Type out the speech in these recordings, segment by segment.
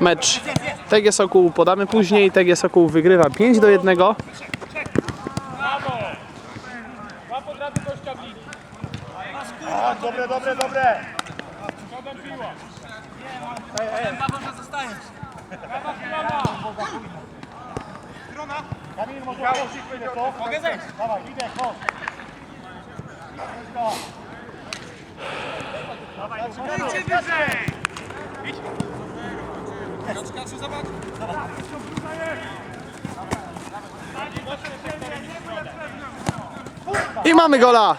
mecz. TG Sokół podamy później. TG Sokół wygrywa 5 do 1. Dobre, dobre, dobre. Kamil, może odpuścić będzie to? Mogę zejść. Dawaj, idę, chodź. Idźcie wyżej! I mamy gola!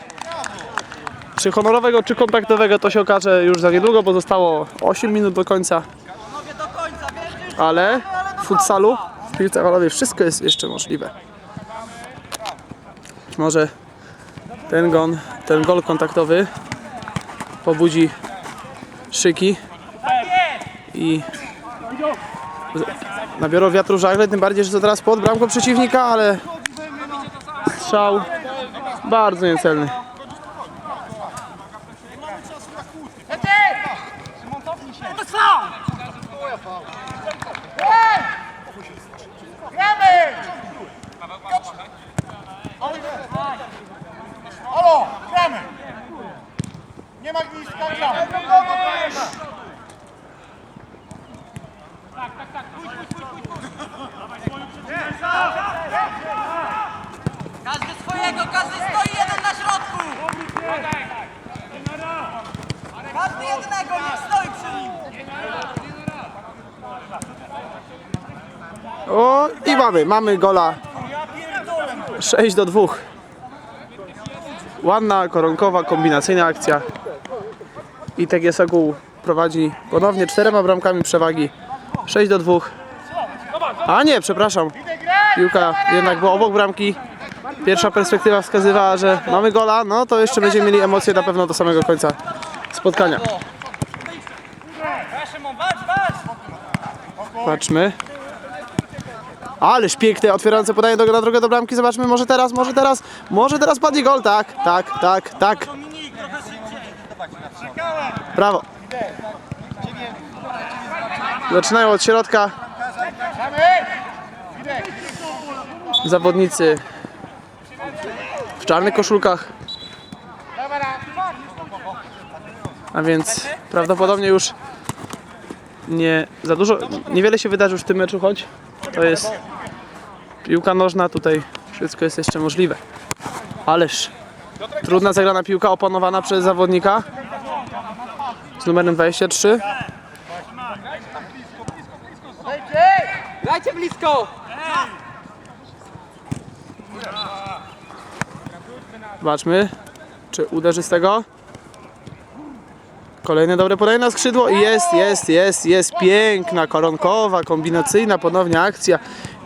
Czy honorowego, czy kontaktowego to się okaże już za niedługo, bo zostało 8 minut do końca. Ale w futsalu, w piłce halowej wszystko jest jeszcze możliwe. Być Może ten, gon, ten gol kontaktowy pobudzi szyki i nabiorą wiatru żagle, tym bardziej, że to teraz pod bramką przeciwnika, ale strzał bardzo niecelny. Halo, gramy. Nie ma gnizdka, gramy. Każdy swojego, każdy stoi jeden na środku! Jednego, niech stoi przy nim! O, i mamy, mamy gola 6 do 2. Ładna, koronkowa, kombinacyjna akcja. I TG Sokół prowadzi ponownie czterema bramkami przewagi. 6 do 2. A nie, przepraszam. Piłka jednak była obok bramki. Pierwsza perspektywa wskazywała, że mamy gola. No to jeszcze będziemy mieli emocje na pewno do samego końca spotkania. Patrzmy. Ależ piękne, otwierające podanie do, na drogę do bramki. Zobaczmy, może teraz, może teraz, może teraz padnie gol. Tak, tak, tak, tak. Brawo. Zaczynają od środka. Zawodnicy w czarnych koszulkach. A więc prawdopodobnie już nie za dużo, niewiele się wydarzy już w tym meczu, choć to jest piłka nożna, tutaj wszystko jest jeszcze możliwe. Ależ trudna zagrana piłka opanowana przez zawodnika z numerem 23. Dajcie blisko! Zobaczmy, czy uderzy z tego. Kolejne dobre podanie na skrzydło i jest, jest, jest, jest piękna, koronkowa, kombinacyjna ponownie akcja.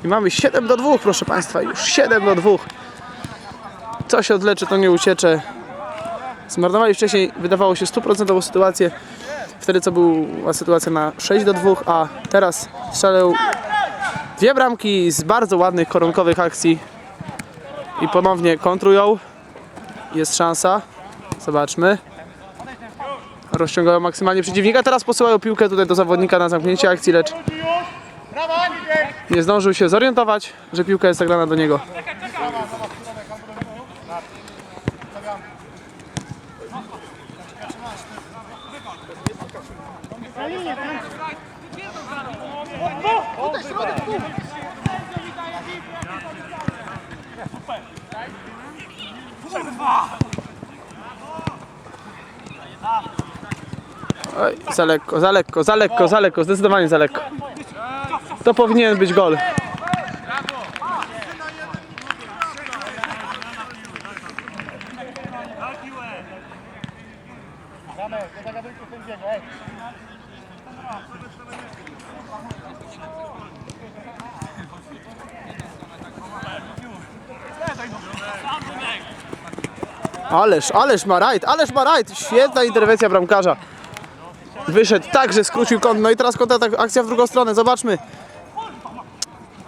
I mamy 7 do 2, proszę Państwa, już 7 do 2. Co się odleczy, to nie uciecze. Zmarnowali wcześniej, wydawało się, 100% sytuację. Wtedy co była sytuacja na 6 do 2, a teraz strzelał dwie bramki z bardzo ładnych koronkowych akcji. I ponownie kontrują. Jest szansa. Zobaczmy. Rozciągają maksymalnie przeciwnika. Teraz posyłają piłkę tutaj do zawodnika na zamknięcie akcji, lecz nie zdążył się zorientować, że piłka jest zagrana do niego. Oj, za lekko, za lekko, za lekko, za lekko, zdecydowanie za lekko. To powinien być gol. Ależ, ależ ma rajd, ależ ma rajd. Świetna interwencja bramkarza. Wyszedł tak, że skrócił kąt. No i teraz kontratak, akcja w drugą stronę. Zobaczmy.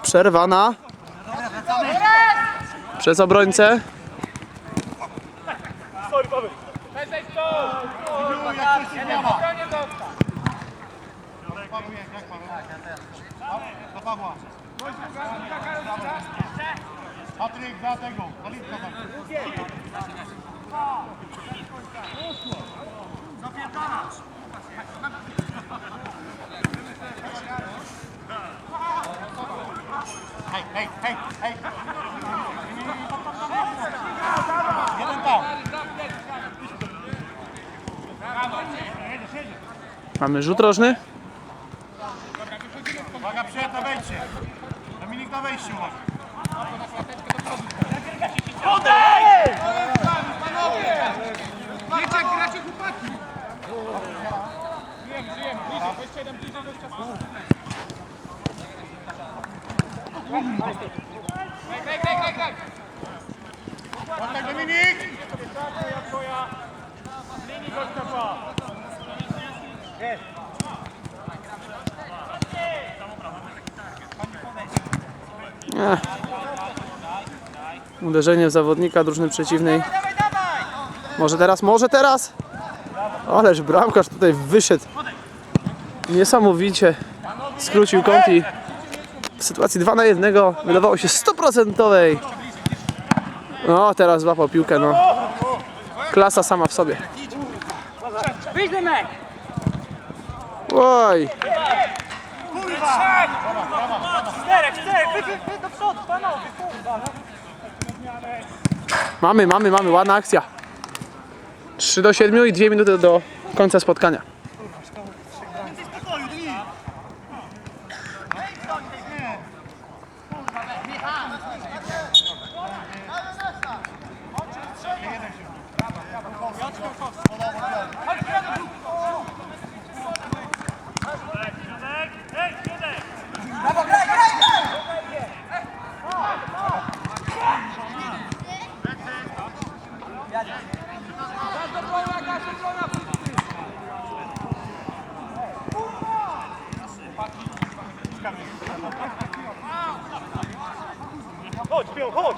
Przerwana. Przez obrońcę. Patryk za tego. Walitka za Hej, hej, hej. Jeden tam. Mamy rzut rożny. Uwaga, przyjazd na wejście. Dominik na wejście, uwaga. Uderzenie w zawodnika drużyny przeciwnej. Może teraz, może teraz! Ależ bramkarz tutaj wyszedł. Niesamowicie skrócił kąt i sytuacji 2 na 1 wydawało się 100%. No, teraz złapał piłkę, no. Klasa sama w sobie. Wyjdź Dymek! Oj, mamy, mamy, mamy, ładna akcja. 3 do 7 i 2 minuty do końca spotkania. Ej, środek! Chodź, pił, chodź!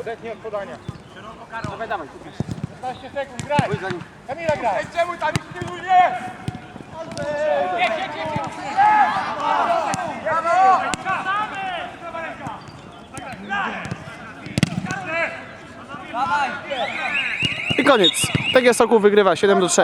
Odetnij od podania. Dawaj, dawaj. 15 sekund, graj. Kamila graj. Ej, czemu tam ich pilnuje? I koniec. PG Sokół wygrywa 7 do 3.